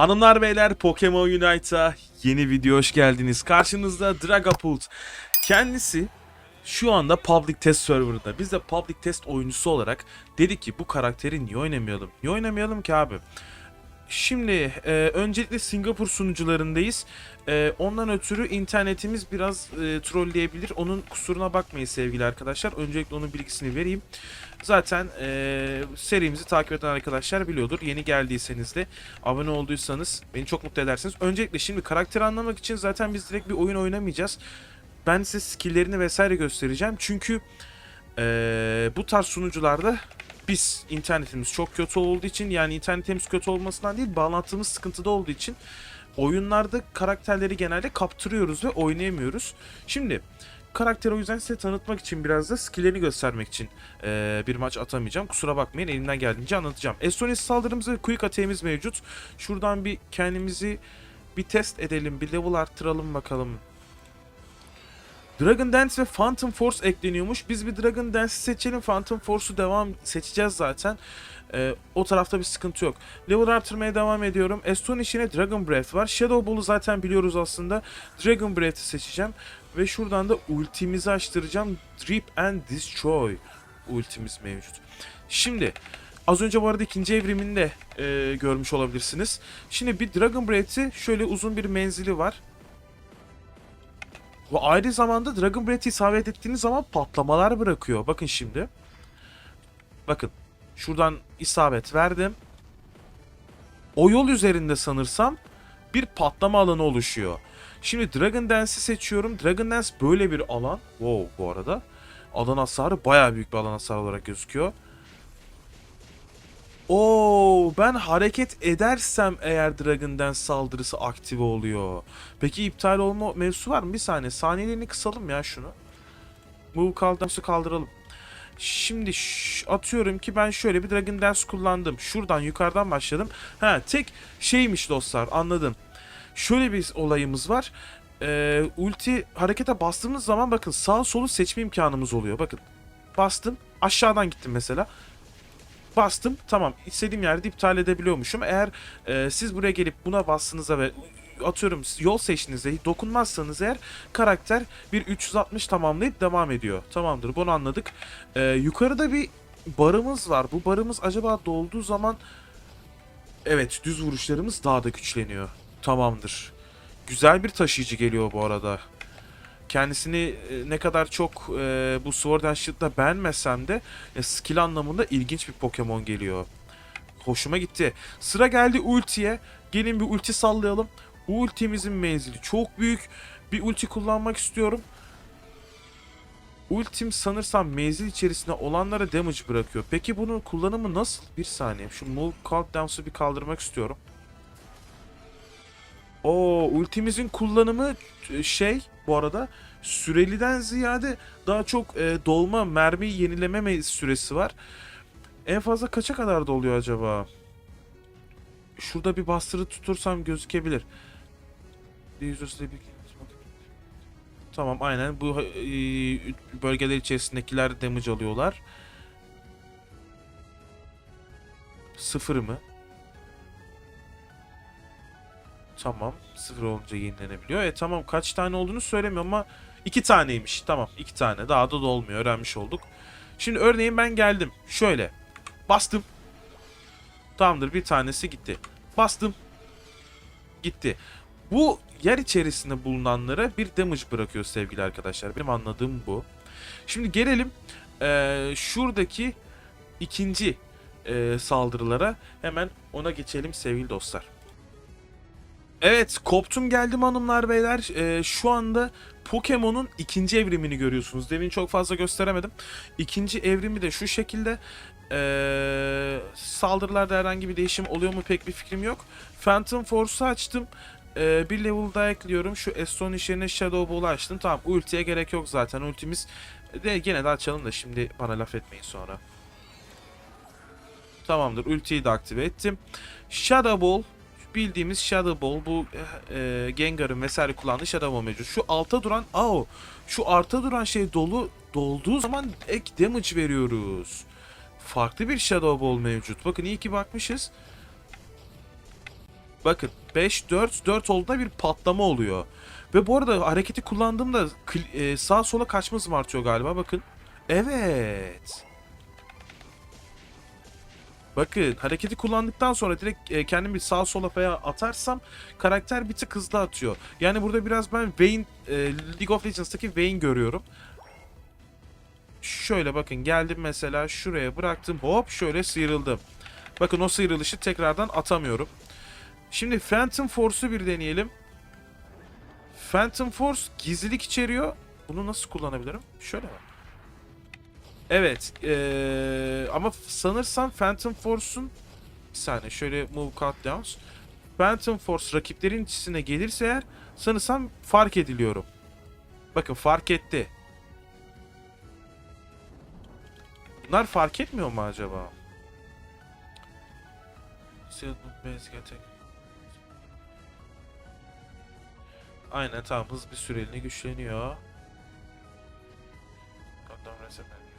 Hanımlar beyler Pokemon Unite'a yeni video hoş geldiniz. Karşınızda Dragapult. Kendisi şu anda Public Test Server'da. Biz de Public Test oyuncusu olarak dedik ki bu karakteri niye oynamayalım? Niye oynamayalım ki abi? Şimdi e, öncelikle Singapur sunucularındayız. E, ondan ötürü internetimiz biraz e, trolleyebilir. Onun kusuruna bakmayın sevgili arkadaşlar. Öncelikle onun bilgisini vereyim. Zaten e, serimizi takip eden arkadaşlar biliyordur. Yeni geldiyseniz de abone olduysanız beni çok mutlu edersiniz. Öncelikle şimdi karakteri anlamak için zaten biz direkt bir oyun oynamayacağız. Ben size skill'lerini vesaire göstereceğim. Çünkü e, bu tarz sunucularda biz internetimiz çok kötü olduğu için yani internetimiz kötü olmasından değil bağlantımız sıkıntıda olduğu için oyunlarda karakterleri genelde kaptırıyoruz ve oynayamıyoruz. Şimdi karakteri o yüzden size tanıtmak için biraz da skill'lerini göstermek için eee, bir maç atamayacağım. Kusura bakmayın elimden geldiğince anlatacağım. Estonis saldırımız ve quick attack'imiz mevcut. Şuradan bir kendimizi bir test edelim, bir level arttıralım bakalım. Dragon Dance ve Phantom Force ekleniyormuş. Biz bir Dragon Dance'i seçelim. Phantom Force'u devam seçeceğiz zaten. Ee, o tarafta bir sıkıntı yok. Level arttırmaya devam ediyorum. Astonish yine Dragon Breath var. Shadow Ball'u zaten biliyoruz aslında. Dragon Breath'i seçeceğim. Ve şuradan da ultimizi açtıracağım. Drip and Destroy ultimiz mevcut. Şimdi az önce bu arada ikinci evrimini de e, görmüş olabilirsiniz. Şimdi bir Dragon Breath'i şöyle uzun bir menzili var. Ve aynı zamanda Dragon Breath'i isabet ettiğiniz zaman patlamalar bırakıyor. Bakın şimdi. Bakın. Şuradan isabet verdim. O yol üzerinde sanırsam bir patlama alanı oluşuyor. Şimdi Dragon Dance'i seçiyorum. Dragon Dance böyle bir alan. Wow bu arada. Alan hasarı bayağı büyük bir alan hasarı olarak gözüküyor. Oo, ben hareket edersem eğer Dragon Dance saldırısı aktive oluyor. Peki iptal olma mevzusu var mı? Bir saniye. Saniyelerini kısalım ya şunu. Move kaldansı kaldıralım. Şimdi atıyorum ki ben şöyle bir Dragon Dance kullandım. Şuradan yukarıdan başladım. Ha tek şeymiş dostlar anladım. Şöyle bir olayımız var. Ee, ulti harekete bastığımız zaman bakın sağ solu seçme imkanımız oluyor. Bakın bastım aşağıdan gittim mesela bastım tamam istediğim yerde iptal edebiliyormuşum. Eğer e, siz buraya gelip buna bastığınızda ve atıyorum yol seçtiğinizde dokunmazsanız eğer karakter bir 360 tamamlayıp devam ediyor. Tamamdır bunu anladık. E, yukarıda bir barımız var. Bu barımız acaba dolduğu zaman evet düz vuruşlarımız daha da güçleniyor. Tamamdır. Güzel bir taşıyıcı geliyor bu arada. Kendisini e, ne kadar çok e, bu Sword and Shield'da beğenmesem de e, skill anlamında ilginç bir Pokemon geliyor. Hoşuma gitti. Sıra geldi ultiye. Gelin bir ulti sallayalım. Bu ultimizin menzili çok büyük. Bir ulti kullanmak istiyorum. Ultim sanırsam menzil içerisinde olanlara damage bırakıyor. Peki bunun kullanımı nasıl? Bir saniye. Şu move countdown'su bir kaldırmak istiyorum. O ultimizin kullanımı e, şey bu arada süreliden ziyade daha çok e, dolma mermi yenileme me- süresi var. En fazla kaça kadar doluyor acaba? Şurada bir bastırı tutursam gözükebilir. Tamam aynen bu e, bölgeler içerisindekiler damage alıyorlar. Sıfır mı? Tamam. Sıfır olunca yenilenebiliyor. E tamam kaç tane olduğunu söylemiyor ama iki taneymiş. Tamam iki tane. Daha da dolmuyor. Öğrenmiş olduk. Şimdi örneğin ben geldim. Şöyle. Bastım. Tamamdır bir tanesi gitti. Bastım. Gitti. Bu yer içerisinde bulunanlara bir damage bırakıyor sevgili arkadaşlar. Benim anladığım bu. Şimdi gelelim eee, şuradaki ikinci eee, saldırılara. Hemen ona geçelim sevgili dostlar. Evet, koptum geldim hanımlar beyler. Ee, şu anda Pokemon'un ikinci evrimini görüyorsunuz. Demin çok fazla gösteremedim. İkinci evrimi de şu şekilde. Ee, saldırılarda herhangi bir değişim oluyor mu pek bir fikrim yok. Phantom Force'u açtım. Ee, bir level daha ekliyorum. Şu Astonish yerine Shadow Ball'u açtım. Tamam ultiye gerek yok zaten. Ultimiz de gene de açalım da şimdi bana laf etmeyin sonra. Tamamdır. Ultiyi de aktive ettim. Shadow Ball bildiğimiz Shadow Ball bu e, Gengar'ın vesaire kullandığı Shadow Ball mevcut. Şu alta duran ao şu arta duran şey dolu dolduğu zaman ek damage veriyoruz. Farklı bir Shadow Ball mevcut. Bakın iyi ki bakmışız. Bakın 5 4 4 olduğunda bir patlama oluyor. Ve bu arada hareketi kullandığımda e, sağa sola kaçma artıyor galiba bakın. Evet. Bakın hareketi kullandıktan sonra direkt e, kendimi sağa sola veya atarsam karakter bir tık hızlı atıyor. Yani burada biraz ben Vayne e, League of Legends'taki Vayne görüyorum. Şöyle bakın geldim mesela şuraya bıraktım hop şöyle sıyrıldım. Bakın o sıyrılışı tekrardan atamıyorum. Şimdi Phantom Force'u bir deneyelim. Phantom Force gizlilik içeriyor. Bunu nasıl kullanabilirim? Şöyle mi? Evet. eee, ama sanırsam Phantom Force'un bir saniye şöyle move cut. Phantom Force rakiplerin içine gelirse eğer sanırsam fark ediliyorum. Bakın fark etti. Bunlar fark etmiyor mu acaba? Aynen tamam hız bir süreliğine güçleniyor. Countdown reset menu.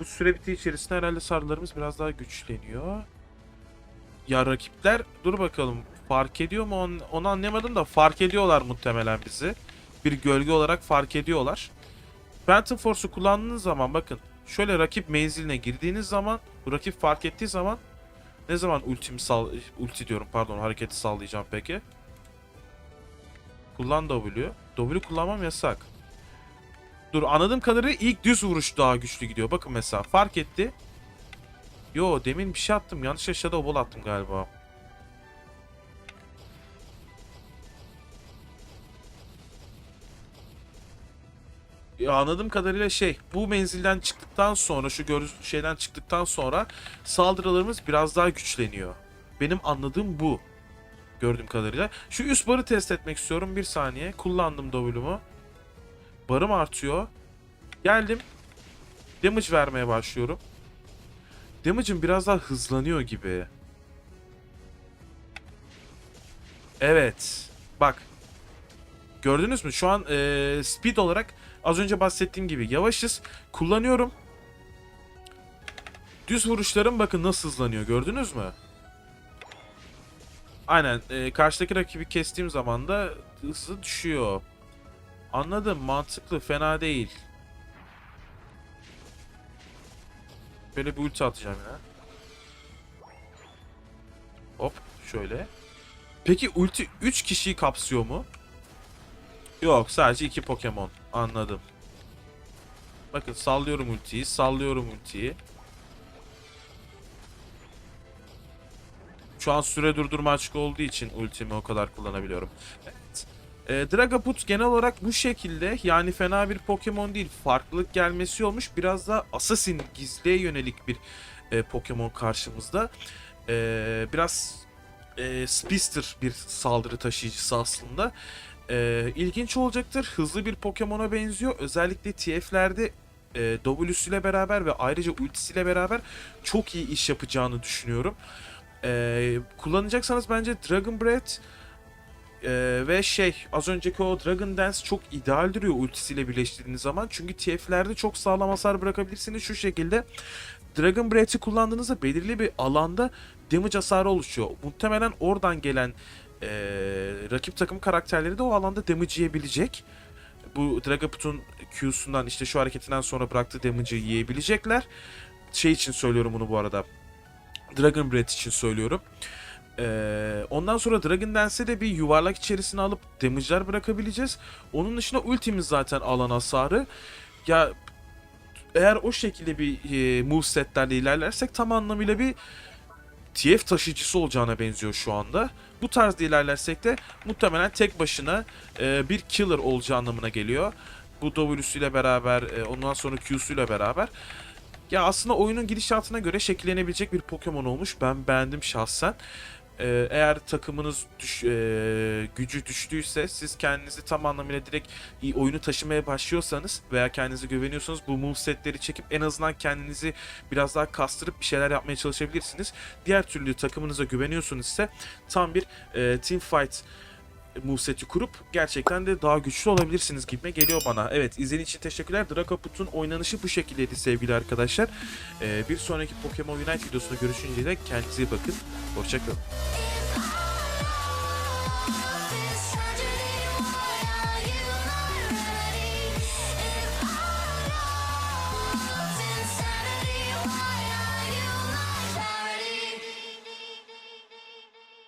Bu süre bittiği içerisinde herhalde sarılarımız biraz daha güçleniyor. Ya rakipler dur bakalım fark ediyor mu onu, onu anlayamadım da fark ediyorlar muhtemelen bizi. Bir gölge olarak fark ediyorlar. Phantom Force'u kullandığınız zaman bakın şöyle rakip menziline girdiğiniz zaman rakip fark ettiği zaman ne zaman ultimi sal ulti diyorum pardon hareketi sallayacağım peki. Kullan W. W kullanmam yasak. Dur anladığım kadarıyla ilk düz vuruş daha güçlü gidiyor. Bakın mesela fark etti. Yo demin bir şey attım. Yanlış aşağıda bol attım galiba. Ya anladığım kadarıyla şey bu menzilden çıktıktan sonra şu gör şeyden çıktıktan sonra saldırılarımız biraz daha güçleniyor. Benim anladığım bu. Gördüğüm kadarıyla. Şu üst barı test etmek istiyorum. Bir saniye. Kullandım W'mu. Barım artıyor. Geldim. Damage vermeye başlıyorum. Damage'ım biraz daha hızlanıyor gibi. Evet. Bak. Gördünüz mü? Şu an eee, speed olarak az önce bahsettiğim gibi yavaşız. Kullanıyorum. Düz vuruşlarım bakın nasıl hızlanıyor. Gördünüz mü? Aynen. eee, karşıdaki rakibi kestiğim zaman da hızı düşüyor. Anladım. Mantıklı. Fena değil. Böyle bir ulti atacağım yine. Hop. Şöyle. Peki ulti 3 kişiyi kapsıyor mu? Yok. Sadece 2 Pokemon. Anladım. Bakın sallıyorum ultiyi. Sallıyorum ultiyi. Şu an süre durdurma açık olduğu için ultimi o kadar kullanabiliyorum. Evet. E, Dragapult genel olarak bu şekilde yani fena bir Pokemon değil. Farklılık gelmesi olmuş. Biraz da Assassin gizliye yönelik bir e, Pokemon karşımızda. E, biraz e, Speedster bir saldırı taşıyıcısı aslında. E, ilginç olacaktır. Hızlı bir Pokemon'a benziyor. Özellikle TF'lerde e, W'süyle beraber ve ayrıca ultisiyle beraber çok iyi iş yapacağını düşünüyorum. E, kullanacaksanız bence Dragon Breath ee, ve şey az önceki o Dragon Dance çok ideal duruyor ultisiyle birleştirdiğiniz zaman. Çünkü TF'lerde çok sağlam hasar bırakabilirsiniz şu şekilde. Dragon Breath'i kullandığınızda belirli bir alanda damage hasarı oluşuyor. Muhtemelen oradan gelen ee, rakip takım karakterleri de o alanda damage yiyebilecek. Bu Dragapult'un Q'sundan işte şu hareketinden sonra bıraktığı damage'ı yiyebilecekler. Şey için söylüyorum bunu bu arada. Dragon Breath için söylüyorum. Ee, ondan sonra Dragon Dance'e de bir yuvarlak içerisine alıp damage'lar bırakabileceğiz. Onun dışında ultimiz zaten alan hasarı. Ya eğer o şekilde bir e, movesetlerle ilerlersek tam anlamıyla bir TF taşıyıcısı olacağına benziyor şu anda. Bu tarzda ilerlersek de muhtemelen tek başına e, bir killer olacağı anlamına geliyor. Bu W'süyle beraber, e, ondan sonra Q'suyla beraber. Ya aslında oyunun gidişatına göre şekillenebilecek bir Pokemon olmuş. Ben beğendim şahsen. Ee, eğer takımınız düş, e, gücü düştüyse siz kendinizi tam anlamıyla direkt oyunu taşımaya başlıyorsanız veya kendinize güveniyorsanız bu movesetleri çekip en azından kendinizi biraz daha kastırıp bir şeyler yapmaya çalışabilirsiniz. Diğer türlü takımınıza güveniyorsunuz ise tam bir e, team fight moveseti kurup gerçekten de daha güçlü olabilirsiniz gibime geliyor bana. Evet izlediğiniz için teşekkürler. Dragapult'un oynanışı bu şekildeydi sevgili arkadaşlar. Ee, bir sonraki Pokemon Unite videosunda görüşünceye dek kendinize iyi bakın. Hoşçakalın.